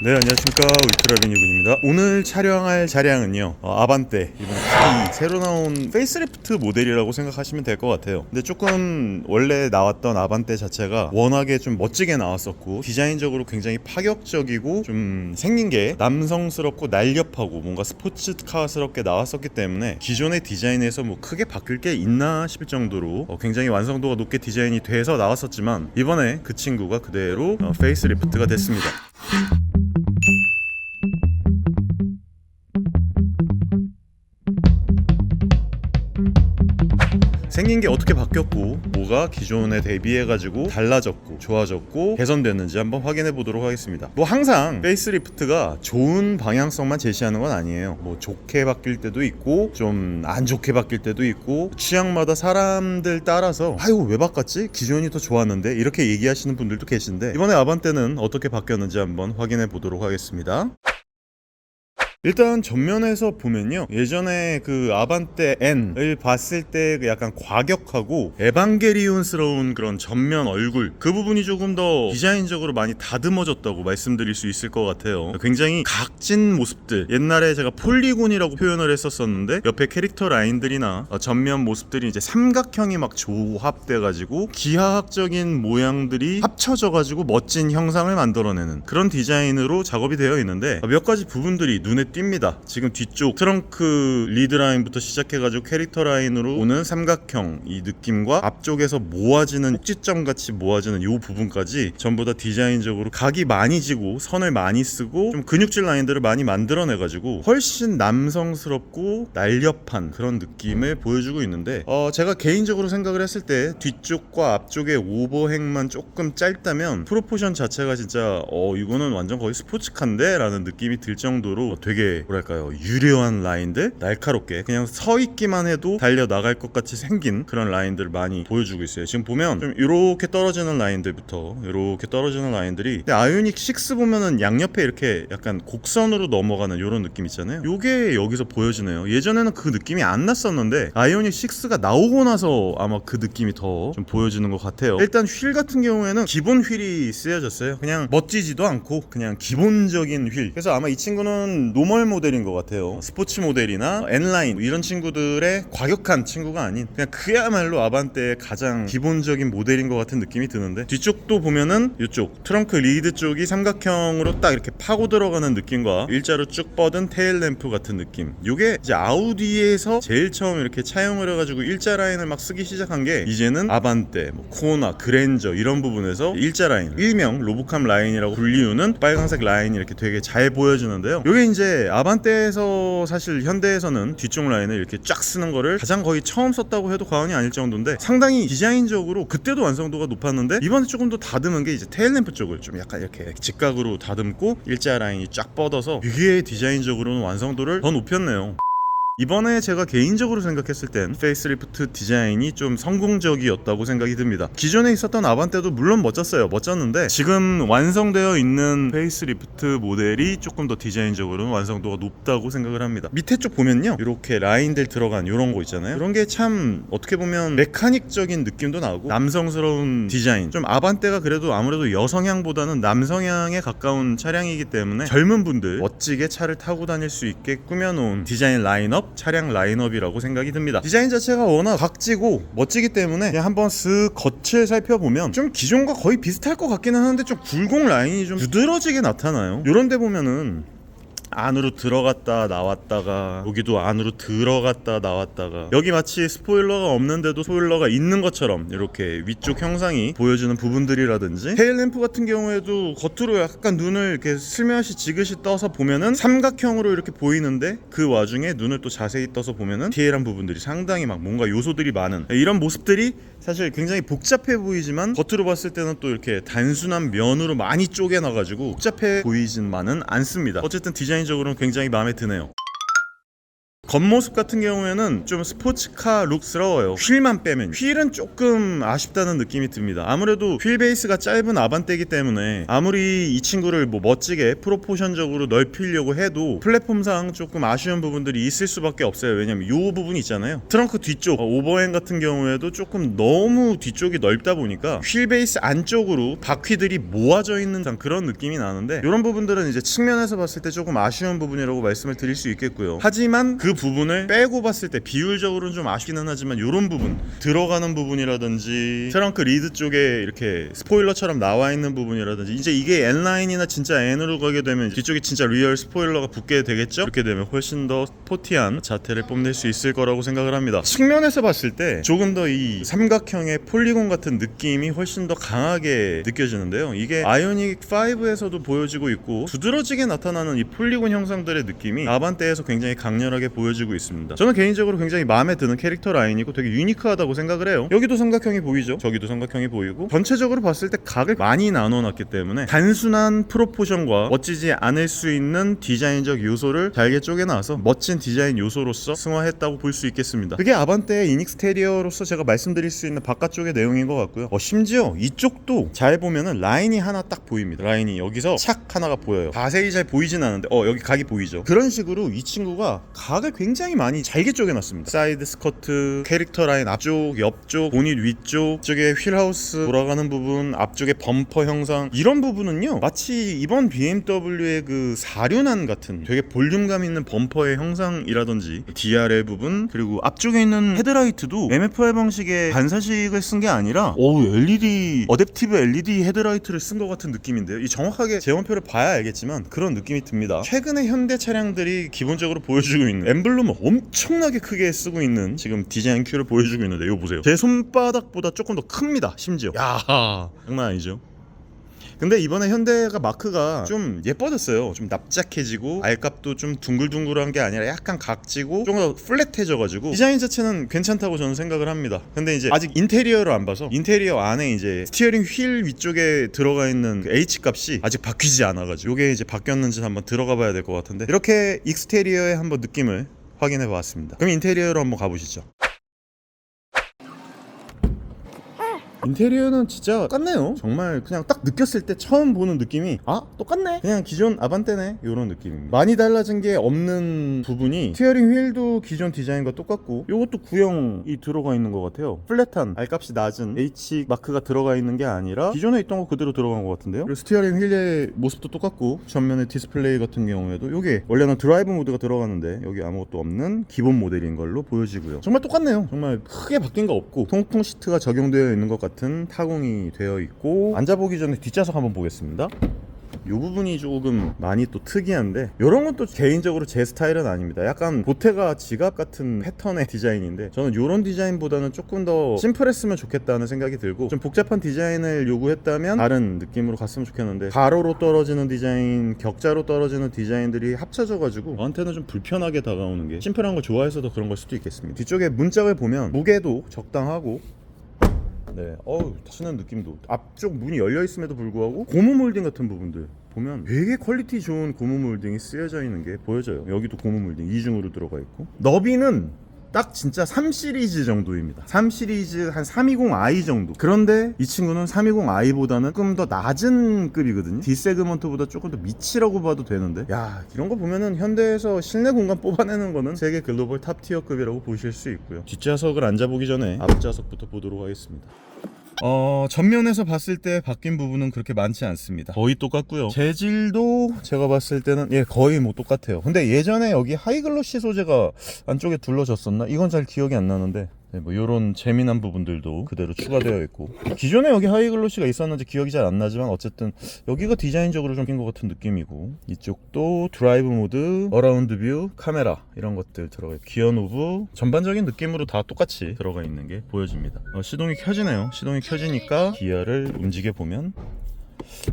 네 안녕하십니까. 울트라빈 유근입니다. 오늘 촬영할 차량은요 어, 아반떼. 이번 이 새로 나온 페이스리프트 모델이라고 생각하시면 될 것 같아요. 근데 조금 원래 나왔던 아반떼 자체가 워낙에 좀 멋지게 나왔었고 디자인적으로 굉장히 파격적이고 좀 생긴 게 남성스럽고 날렵하고 뭔가 스포츠카스럽게 나왔었기 때문에 기존의 디자인에서 뭐 크게 바뀔 게 있나 싶을 정도로 어, 굉장히 완성도가 높게 디자인이 돼서 나왔었지만 이번에 그 친구가 그대로 어, 페이스리프트가 됐습니다 생긴 게 어떻게 바뀌었고 뭐가 기존에 대비해 가지고 달라졌고 좋아졌고 개선됐는지 한번 확인해 보도록 하겠습니다. 뭐 항상 페이스리프트가 좋은 방향성만 제시하는 건 아니에요. 뭐 좋게 바뀔 때도 있고 좀 안 좋게 바뀔 때도 있고 취향마다 사람들 따라서 아이고 왜 바꿨지? 기존이 더 좋았는데 이렇게 얘기하시는 분들도 계신데 이번에 아반떼는 어떻게 바뀌었는지 한번 확인해 보도록 하겠습니다. 일단 전면에서 보면요. 예전에 그 아반떼 N을 봤을 때그 약간 과격하고 에반게리온스러운 그런 전면 얼굴 그 부분이 조금 더 디자인적으로 많이 다듬어졌다고 말씀드릴 수 있을 것 같아요. 굉장히 각진 모습들. 옛날에 제가 폴리곤이라고 표현을 했었었는데 옆에 캐릭터 라인들이나 어, 전면 모습들이 이제 삼각형이 막 조합돼 가지고 기하학적인 모양들이 합쳐져 가지고 멋진 형상을 만들어내는 그런 디자인으로 작업이 되어 있는데 몇 가지 부분들이 눈에 띕니다. 지금 뒤쪽 트렁크 리드 라인부터 시작해가지고 캐릭터 라인으로 오는 삼각형 이 느낌과 앞쪽에서 모아지는 꼭지점 같이 모아지는 이 부분까지 전부 다 디자인적으로 각이 많이 지고 선을 많이 쓰고 좀 근육질 라인들을 많이 만들어내가지고 훨씬 남성스럽고 날렵한 그런 느낌을 보여주고 있는데 어, 제가 개인적으로 생각을 했을 때 뒤쪽과 앞쪽의 오버행만 조금 짧다면 프로포션 자체가 진짜 어 이거는 완전 거의 스포츠카인데 라는 느낌이 들 정도로 되게 뭐랄까요 유려한 라인들? 날카롭게 그냥 서 있기만 해도 달려 나갈 것 같이 생긴 그런 라인들을 많이 보여주고 있어요. 지금 보면 좀 이렇게 떨어지는 라인들부터 이렇게 떨어지는 라인들이 근데 아이오닉 6 보면은 양옆에 이렇게 약간 곡선으로 넘어가는 이런 느낌 있잖아요. 요게 여기서 보여지네요. 예전에는 그 느낌이 안 났었는데 아이오닉 6가 나오고 나서 아마 그 느낌이 더 좀 보여지는 것 같아요. 일단 휠 같은 경우에는 기본 휠이 쓰여졌어요. 그냥 멋지지도 않고 그냥 기본적인 휠. 그래서 아마 이 친구는 노멀 모델인 것 같아요. 스포츠 모델이나 N라인 뭐 이런 친구들의 과격한 친구가 아닌 그냥 그야말로 아반떼의 가장 기본적인 모델인 것 같은 느낌이 드는데 뒤쪽도 보면은 이쪽 트렁크 리드 쪽이 삼각형으로 딱 이렇게 파고 들어가는 느낌과 일자로 쭉 뻗은 테일 램프 같은 느낌. 요게 이제 아우디에서 제일 처음 이렇게 차용을 해가지고 일자 라인을 막 쓰기 시작한 게 이제는 아반떼, 뭐 코나, 그랜저 이런 부분에서 일자 라인 일명 로브캄 라인이라고 불리우는 빨간색 라인이 이렇게 되게 잘 보여주는데요. 요게 이제 아반떼에서 사실 현대에서는 뒤쪽 라인을 이렇게 쫙 쓰는 거를 가장 거의 처음 썼다고 해도 과언이 아닐 정도인데 상당히 디자인적으로 그때도 완성도가 높았는데 이번에 조금 더 다듬은 게 이제 테일램프 쪽을 좀 약간 이렇게 직각으로 다듬고 일자 라인이 쫙 뻗어서 이게 디자인적으로는 완성도를 더 높였네요. 이번에 제가 개인적으로 생각했을 땐 페이스리프트 디자인이 좀 성공적이었다고 생각이 듭니다. 기존에 있었던 아반떼도 물론 멋졌어요. 멋졌는데 지금 완성되어 있는 페이스리프트 모델이 조금 더 디자인적으로는 완성도가 높다고 생각을 합니다. 밑에 쪽 보면요. 이렇게 라인들 들어간 이런 거 있잖아요. 이런 게 참 어떻게 보면 메카닉적인 느낌도 나고 남성스러운 디자인. 좀 아반떼가 그래도 아무래도 여성향보다는 남성향에 가까운 차량이기 때문에 젊은 분들 멋지게 차를 타고 다닐 수 있게 꾸며놓은 디자인 라인업 차량 라인업이라고 생각이 듭니다. 디자인 자체가 워낙 각지고 멋지기 때문에 한번 슥 겉을 살펴보면 좀 기존과 거의 비슷할 것 같기는 하는데 좀 굴곡 라인이 좀 두드러지게 나타나요. 이런 데 보면은 안으로 들어갔다 나왔다가 여기도 안으로 들어갔다 나왔다가. 여기 마치 스포일러가 없는데도 스포일러가 있는 것처럼 이렇게 위쪽 형상이 보여주는 부분들이라든지 테일램프 같은 경우에도 겉으로 약간 눈을 이렇게 슬며시 지그시 떠서 보면은 삼각형으로 이렇게 보이는데 그 와중에 눈을 또 자세히 떠서 보면은 디테일한 부분들이 상당히 막 뭔가 요소들이 많은 이런 모습들이 사실 굉장히 복잡해 보이지만 겉으로 봤을 때는 또 이렇게 단순한 면으로 많이 쪼개놔가지고 복잡해 보이지만은 않습니다. 어쨌든 디자인적으로는 굉장히 마음에 드네요. 겉모습 같은 경우에는 좀 스포츠카 룩스러워요. 휠만 빼면 휠은 조금 아쉽다는 느낌이 듭니다. 아무래도 휠 베이스가 짧은 아반떼이기 때문에 아무리 이 친구를 뭐 멋지게 프로포션적으로 넓히려고 해도 플랫폼상 조금 아쉬운 부분들이 있을 수밖에 없어요. 왜냐면 이 부분이 있잖아요. 트렁크 뒤쪽 어, 오버행 같은 경우에도 조금 너무 뒤쪽이 넓다 보니까 휠 베이스 안쪽으로 바퀴들이 모아져 있는 그런 느낌이 나는데 이런 부분들은 이제 측면에서 봤을 때 조금 아쉬운 부분이라고 말씀을 드릴 수 있겠고요. 하지만 그 부분을 빼고 봤을 때 비율적으로는 좀 아쉽기는 하지만 이런 부분 들어가는 부분이라든지 트렁크 리드 쪽에 이렇게 스포일러처럼 나와 있는 부분이라든지 이제 이게 N라인이나 진짜 N으로 가게 되면 뒤쪽에 진짜 리얼 스포일러가 붙게 되겠죠? 그렇게 되면 훨씬 더 스포티한 자태를 뽐낼 수 있을 거라고 생각을 합니다. 측면에서 봤을 때 조금 더 이 삼각형의 폴리곤 같은 느낌이 훨씬 더 강하게 느껴지는데요. 이게 아이오닉 5에서도 보여지고 있고 두드러지게 나타나는 이 폴리곤 형상들의 느낌이 아반떼에서 굉장히 강렬하게 보여 지고 있습니다. 저는 개인적으로 굉장히 마음에 드는 캐릭터 라인이고 되게 유니크하다고 생각을 해요. 여기도 삼각형이 보이죠? 저기도 삼각형이 보이고 전체적으로 봤을 때 각을 많이 나눠 놨기 때문에 단순한 프로포션과 멋지지 않을 수 있는 디자인적 요소를 잘게 쪼개놔서 멋진 디자인 요소로서 승화했다고 볼 수 있겠습니다. 그게 아반떼의 이닉스테리어로서 제가 말씀드릴 수 있는 바깥쪽의 내용인 것 같고요. 어, 심지어 이쪽도 잘 보면은 라인이 하나 딱 보입니다. 라인이 여기서 착 하나가 보여요. 자세히 잘 보이진 않는데 어 여기 각이 보이죠. 그런 식으로 이 친구가 각을 굉장히 많이 잘게 쪼개놨습니다. 사이드 스커트, 캐릭터 라인 앞쪽, 옆쪽, 보닛 위쪽, 쪽에 휠하우스 돌아가는 부분, 앞쪽에 범퍼 형상 이런 부분은요 마치 이번 BMW의 그 사륜안 같은 되게 볼륨감 있는 범퍼의 형상이라든지 DRL 부분 그리고 앞쪽에 있는 헤드라이트도 MFI 방식의 반사식을 쓴 게 아니라 오 LED 어댑티브 LED 헤드라이트를 쓴 것 같은 느낌인데요. 이 정확하게 재원표를 봐야 알겠지만 그런 느낌이 듭니다. 최근에 현대 차량들이 기본적으로 보여주고 있는 엠블럼을 엄청나게 크게 쓰고 있는 지금 디자인 큐를 보여주고 있는데 이거 보세요. 제 손바닥보다 조금 더 큽니다. 심지어. 야 장난 아니죠? 근데 이번에 현대가 마크가 좀 예뻐졌어요. 좀 납작해지고 알값도 좀 둥글둥글한 게 아니라 약간 각지고 좀 더 플랫해져가지고 디자인 자체는 괜찮다고 저는 생각을 합니다. 근데 이제 아직 인테리어를 안 봐서 인테리어 안에 이제 스티어링 휠 위쪽에 들어가 있는 그 H 값이 아직 바뀌지 않아가지고 이게 이제 바뀌었는지 한번 들어가 봐야 될 것 같은데 이렇게 익스테리어의 한번 느낌을 확인해 보았습니다. 그럼 인테리어로 한번 가보시죠. 인테리어는 진짜 똑같네요. 정말 그냥 딱 느꼈을 때 처음 보는 느낌이 아 똑같네. 그냥 기존 아반떼네 이런 느낌입니다. 많이 달라진 게 없는 부분이 스티어링 휠도 기존 디자인과 똑같고 이것도 구형이 들어가 있는 것 같아요. 플랫한 알값이 낮은 H 마크가 들어가 있는 게 아니라 기존에 있던 거 그대로 들어간 것 같은데요. 그리고 스티어링 휠의 모습도 똑같고 전면의 디스플레이 같은 경우에도 이게 원래는 드라이브 모드가 들어가는데 여기 아무것도 없는 기본 모델인 걸로 보여지고요. 정말 똑같네요. 정말 크게 바뀐 거 없고 통풍 시트가 적용되어 있는 것 같은 타공이 되어 있고 앉아보기 전에 뒷좌석 한번 보겠습니다. 이 부분이 조금 많이 또 특이한데 이런 건 또 개인적으로 제 스타일은 아닙니다. 약간 보테가 지갑 같은 패턴의 디자인인데 저는 이런 디자인보다는 조금 더 심플했으면 좋겠다는 생각이 들고 좀 복잡한 디자인을 요구했다면 다른 느낌으로 갔으면 좋겠는데 가로로 떨어지는 디자인, 격자로 떨어지는 디자인들이 합쳐져 가지고 저한테는 좀 불편하게 다가오는 게 심플한 걸 좋아해서도 그런 걸 수도 있겠습니다. 뒤쪽에 문짝을 보면 무게도 적당하고 네, 어우 타시는 느낌도. 앞쪽 문이 열려 있음에도 불구하고 고무 몰딩 같은 부분들 보면 되게 퀄리티 좋은 고무 몰딩이 쓰여져 있는 게 보여져요. 여기도 고무 몰딩 이중으로 들어가 있고. 너비는 딱 진짜 3 시리즈 정도입니다. 3 시리즈 한 320i 정도. 그런데 이 친구는 320i보다는 조금 더 낮은 급이거든요. D 세그먼트보다 조금 더 밑이라고 봐도 되는데. 야, 이런 거 보면은 현대에서 실내 공간 뽑아내는 거는 세계 글로벌 탑 티어급이라고 보실 수 있고요. 뒷좌석을 앉아보기 전에 앞좌석부터 보도록 하겠습니다. 어 전면에서 봤을 때 바뀐 부분은 그렇게 많지 않습니다. 거의 똑같고요. 재질도 제가 봤을 때는 예 거의 뭐 똑같아요. 근데 예전에 여기 하이글로시 소재가 안쪽에 둘러졌었나? 이건 잘 기억이 안 나는데. 네, 뭐 이런 재미난 부분들도 그대로 추가되어 있고. 기존에 여기 하이글로시가 있었는지 기억이 잘 안 나지만 어쨌든 여기가 디자인적으로 좀 낀 것 같은 느낌이고. 이쪽도 드라이브 모드, 어라운드 뷰, 카메라 이런 것들 들어가 있고. 기어 노브 전반적인 느낌으로 다 똑같이 들어가 있는 게 보여집니다. 어, 시동이 켜지네요. 시동이 켜지니까 기어를 움직여 보면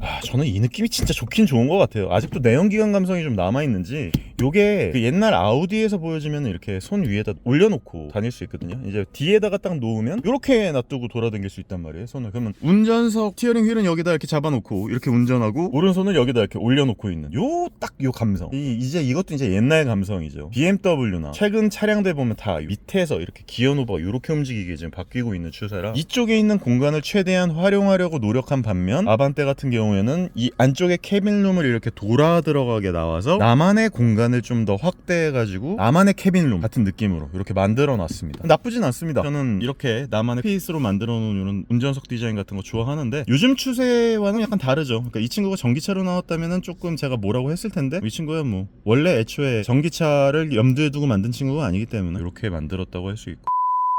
아, 저는 이 느낌이 진짜 좋긴 좋은 것 같아요. 아직도 내연기관 감성이 좀 남아 있는지 요게 그 옛날 아우디에서 보여주면 이렇게 손 위에다 올려놓고 다닐 수 있거든요. 이제 뒤에다가 딱 놓으면 이렇게 놔두고 돌아다닐 수 있단 말이에요. 손을 그러면 운전석 스티어링 휠은 여기다 이렇게 잡아놓고 이렇게 운전하고 오른손을 여기다 이렇게 올려놓고 있는 요 딱 요 감성. 이, 이제 이것도 이제 옛날 감성이죠. BMW나 최근 차량들 보면 다 밑에서 이렇게 기어노버가 이렇게 움직이게 지금 바뀌고 있는 추세라 이쪽에 있는 공간을 최대한 활용하려고 노력한 반면 아반떼 같은 경우에는 이 안쪽에 캐빈룸을 이렇게 돌아 들어가게 나와서 나만의 공간을 좀 더 확대해가지고 나만의 캐빈룸 같은 느낌으로 이렇게 만들어 놨습니다. 나쁘진 않습니다. 저는 이렇게 나만의 페이스로 만들어 놓은 이런 운전석 디자인 같은 거 좋아하는데 요즘 추세와는 약간 다르죠. 그러니까 이 친구가 전기차로 나왔다면은 조금 제가 뭐라고 했을 텐데 이 친구야 뭐 원래 애초에 전기차를 염두에 두고 만든 친구가 아니기 때문에 이렇게 만들었다고 할 수 있고.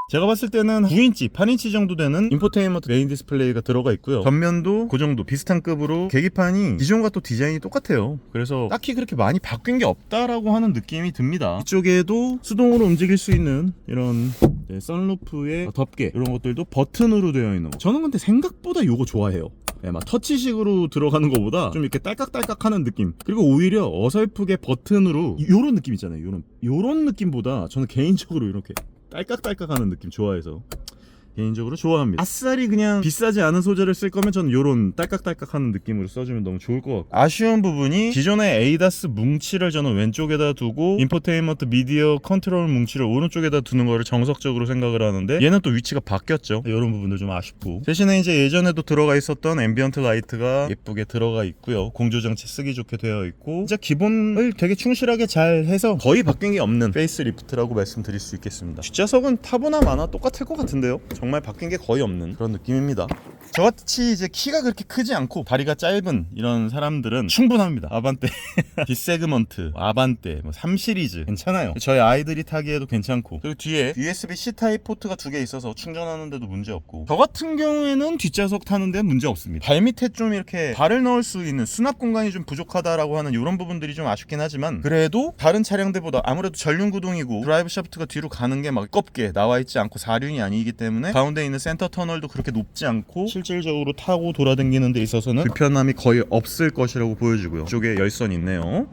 제가 봤을 때는 9인치, 8인치 정도 되는 인포테인먼트 메인 디스플레이가 들어가 있고요. 전면도 그 정도 비슷한 급으로 계기판이 기존과 또 디자인이 똑같아요. 그래서 딱히 그렇게 많이 바뀐 게 없다라고 하는 느낌이 듭니다. 이쪽에도 수동으로 움직일 수 있는 이런 네, 썬루프의 덮개 이런 것들도 버튼으로 되어 있는 거. 저는 근데 생각보다 이거 좋아해요. 네, 막 터치식으로 들어가는 것보다 좀 이렇게 딸깍딸깍 하는 느낌. 그리고 오히려 어설프게 버튼으로 요런 느낌 있잖아요. 요런 요런 느낌보다 저는 개인적으로 이렇게 딸깍딸깍하는 느낌 좋아해서 개인적으로 좋아합니다. 아싸리 그냥 비싸지 않은 소재를 쓸 거면 저는 요런 딸깍딸깍하는 느낌으로 써주면 너무 좋을 것 같고 아쉬운 부분이 기존의 에이다스 뭉치를 저는 왼쪽에다 두고 인포테인먼트 미디어 컨트롤 뭉치를 오른쪽에다 두는 거를 정석적으로 생각을 하는데 얘는 또 위치가 바뀌었죠. 이런 부분들 좀 아쉽고 대신에 이제 예전에도 들어가 있었던 앰비언트 라이트가 예쁘게 들어가 있고요. 공조장치 쓰기 좋게 되어 있고 진짜 기본을 되게 충실하게 잘 해서 거의 바뀐 게 없는 페이스 리프트라고 말씀드릴 수 있겠습니다. 뒷좌석은 타보나 마나 똑같을 것 같은데요. 정말 바뀐 게 거의 없는 그런 느낌입니다. 저같이 이제 키가 그렇게 크지 않고 다리가 짧은 이런 사람들은 충분합니다. 아반떼, 디세그먼트, 아반떼, 뭐 3시리즈 괜찮아요. 저희 아이들이 타기에도 괜찮고 그리고 뒤에 USB-C 타입 포트가 두 개 있어서 충전하는데도 문제 없고 저 같은 경우에는 뒷좌석 타는데 문제 없습니다. 발 밑에 좀 이렇게 발을 넣을 수 있는 수납 공간이 좀 부족하다라고 하는 이런 부분들이 좀 아쉽긴 하지만 그래도 다른 차량들보다 아무래도 전륜 구동이고 드라이브 샤프트가 뒤로 가는 게 막 껍게 나와 있지 않고 사륜이 아니기 때문에 가운데 있는 센터 터널도 그렇게 높지 않고 실질적으로 타고 돌아다니는 데 있어서는 불편함이 거의 없을 것이라고 보여지고요. 이쪽에 열선 있네요.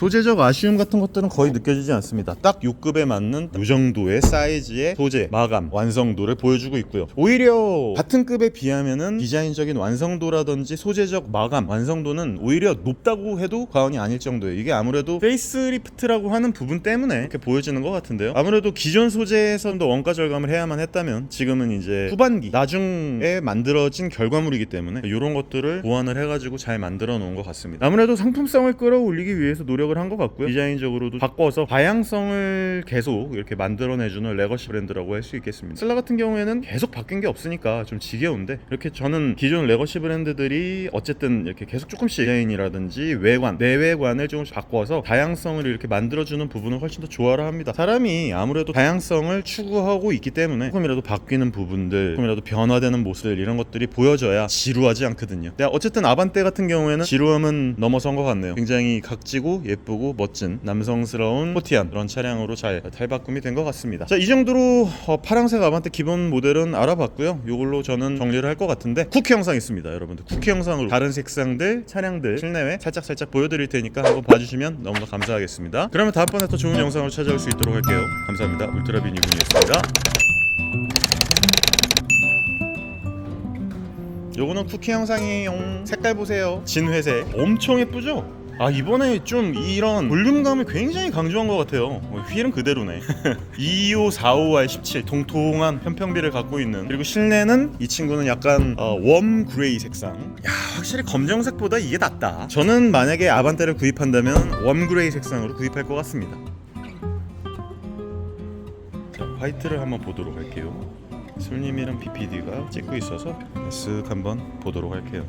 소재적 아쉬움 같은 것들은 거의 느껴지지 않습니다. 딱 6급에 맞는 이 정도의 사이즈의 소재, 마감, 완성도를 보여주고 있고요. 오히려 같은 급에 비하면은 디자인적인 완성도라든지 소재적 마감, 완성도는 오히려 높다고 해도 과언이 아닐 정도예요. 이게 아무래도 페이스리프트라고 하는 부분 때문에 이렇게 보여지는 것 같은데요. 아무래도 기존 소재에서는 더 원가 절감을 해야만 했다면 지금은 이제 후반기, 나중에 만들어진 결과물이기 때문에 이런 것들을 보완을 해가지고 잘 만들어 놓은 것 같습니다. 아무래도 상품성을 끌어올리기 위해서 노력 을 한 것 같고요. 디자인적으로도 바꿔서 다양성을 계속 이렇게 만들어내주는 레거시 브랜드라고 할 수 있겠습니다. 슬라 같은 경우에는 계속 바뀐 게 없으니까 좀 지겨운데 이렇게 저는 기존 레거시 브랜드들이 어쨌든 이렇게 계속 조금씩 디자인이라든지 외관, 내외관을 조금씩 바꿔서 다양성을 이렇게 만들어주는 부분을 훨씬 더 좋아를 합니다. 사람이 아무래도 다양성을 추구하고 있기 때문에 조금이라도 바뀌는 부분들, 조금이라도 변화되는 모습들 이런 것들이 보여져야 지루하지 않거든요. 어쨌든 아반떼 같은 경우에는 지루함은 넘어선 것 같네요. 굉장히 각지고 예쁘 고 멋진 남성스러운 포티한 그런 차량으로 잘 탈바꿈이 된 것 같습니다. 자, 이 정도로 어, 파랑색 아반떼 기본 모델은 알아봤고요. 이걸로 저는 정리를 할 것 같은데 쿠키 영상 있습니다, 여러분들. 쿠키 영상으로 다른 색상들, 차량들 실내외 살짝 살짝 보여드릴 테니까 한번 봐주시면 너무나 감사하겠습니다. 그러면 다음번에 또 좋은 영상으로 찾아올 수 있도록 할게요. 감사합니다. 울트라빈 유분이었습니다. 요거는 쿠키 영상이에요. 색깔 보세요. 진회색. 엄청 예쁘죠? 아 이번에 좀 이런 볼륨감을 굉장히 강조한 것 같아요. 어, 휠은 그대로네. 25, 45R 17 통통한 편평비를 갖고 있는. 그리고 실내는 이 친구는 약간 어, 웜 그레이 색상. 야 확실히 검정색보다 이게 낫다. 저는 만약에 아반떼를 구입한다면 웜 그레이 색상으로 구입할 것 같습니다. 자 화이트를 한번 보도록 할게요. 손님이랑 BPD가 찍고 있어서 쓱 한번 보도록 할게요